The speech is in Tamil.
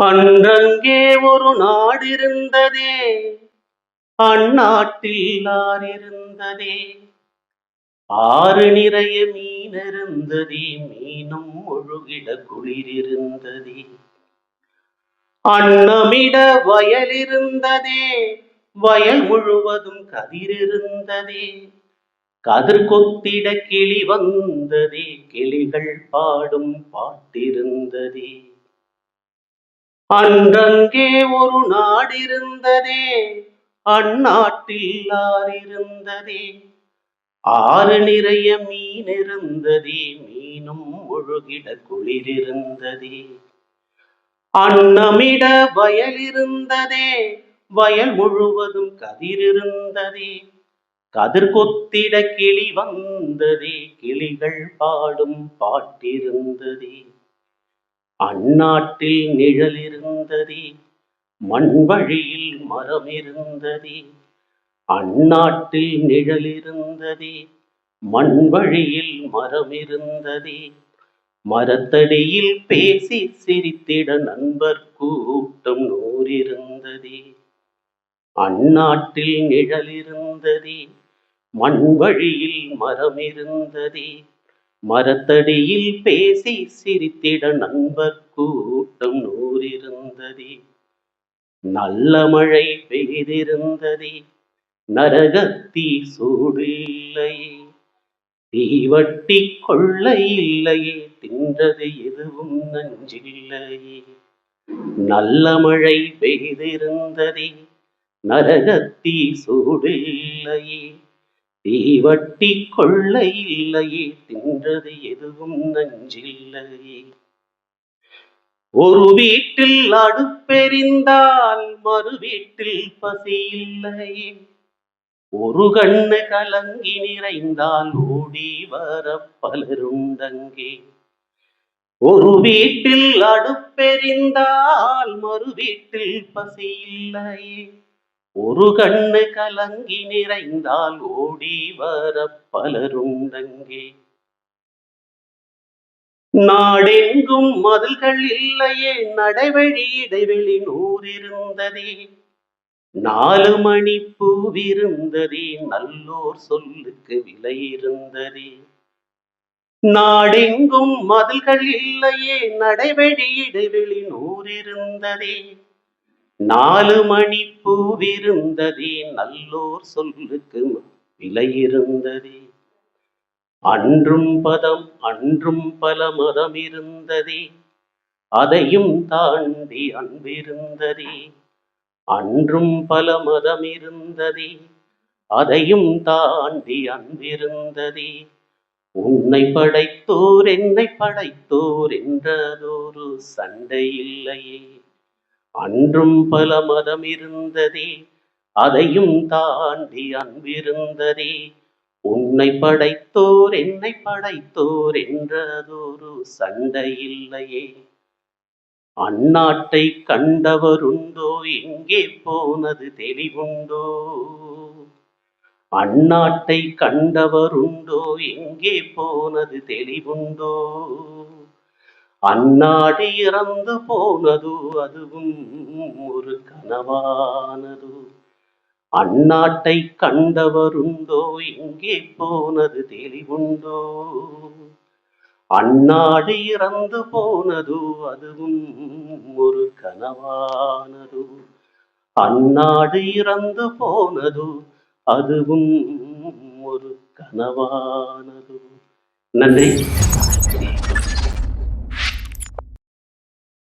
அன்றங்கே ஒரு நாடிருந்ததே. அந்நாட்டில் ஆர் இருந்ததே ஆறு நிறைய மீன் இருந்ததே மீனும் முழுகிட குளிர் இருந்ததே அன்னமிட வயல் இருந்ததே வயல் முழுவதும் கதிர் இருந்ததே கதிர் கொத்திட கிளி வந்ததே. கிளிகள் பாடும் பாட்டிருந்ததே. அன்றங்கே ஒரு நாடிருந்ததே அந்நாட்டில் ஆர் இருந்ததே ஆறு நிறைய மீன் இருந்ததே மீனும் முழுகிட குளிரிருந்ததே. அன்னமிட வயல் இருந்ததே வயல் முழுவதும் கதிர் இருந்ததே கதிர் கொத்திட கிளி வந்ததே கிளிகள் பாடும் பாட்டிருந்ததே. அந்நாட்டில் நிழல் இருந்ததே மண் வழியில் மரம் இருந்ததே அந்நாட்டில் நிழல் இருந்ததே மண் வழியில் மரம் இருந்ததே மரத்தடியில் பேசி சிரித்திட நண்பர் கூட்டம் நூறிருந்ததே. அந்நாட்டில் நிழல் இருந்ததே மண் வழியில் மரம் இருந்ததே மரத்தடியில் பேசி சிரித்திட நண்பர் கூட்டம் நூறிருந்ததே. நல்ல மழை பெய்திருந்ததே. நரகத்தீ சூடில்லையே தீவட்டி கொள்ளை இல்லையே தின்றது எதுவும் நஞ்சில்லையே. நல்ல மழை பெய்திருந்ததே. நரகத்தீ சூடில்லையே. தீவட்டி கொள்ளை இல்லையே தின்றது எதுவும் நஞ்சில்லையே. ஒரு வீட்டில் அடுப்பெறிந்தால் மறு வீட்டில் பசி இல்லையே. ஒரு கண்ணு கலங்கி நிறைந்தால் ஓடி வர பலருண்டங்கே ஒரு வீட்டில் அடுப்பெறிந்தால் மறு வீட்டில் பசி இல்லையே. ஒரு கண்ணு கலங்கி நிறைந்தால் ஓடி வர பலருண்டங்கே. நாடெங்கும் மதில்கள் இல்லையே நடைவழி இடைவெளி நூறிருந்ததே. நாலு மணி பூவிருந்ததே நல்லோர் சொல்லுக்கு விலை இருந்ததே நாடெங்கும் மதில்கள் இல்லையே நடைவழி இடைவெளி நூறிருந்ததே. நாலு மணி பூவிருந்ததே நல்லோர் சொல்லுக்கு விலையிருந்ததே அன்றும் பதம் அன்றும் பல மதம் இருந்ததே. அதையும் தாண்டி அன்பிருந்ததே. அன்றும் பல மதம் இருந்ததே. அதையும் தாண்டி அன்பிருந்ததே. உன்னை படைத்தோர் என்னை படைத்தோர் என்றதொரு சண்டை இல்லையே. அன்றும் பல மதம் இருந்ததே அதையும் தாண்டி அன்பிருந்ததே. உன்னை படைத்தோர் என்னை படைத்தோர் என்றதொரு சண்டை இல்லையே. அந்நாட்டை கண்டவருண்டோ எங்கே போனது தெளிவுண்டோ? அந்நாட்டை கண்டவருண்டோ எங்கே போனது தெளிவுண்டோ? அந்நாடு இறந்து போனது அதுவும் ஒரு கனவானது. அந்நாட்டை கண்டவருண்டோ இங்கே போனது தெளிவுண்டோ? அந்நாடு இறந்து போனது அதுவும் ஒரு கனவானது. அந்நாடு இறந்து போனது அதுவும் ஒரு கனவானது. நன்றி.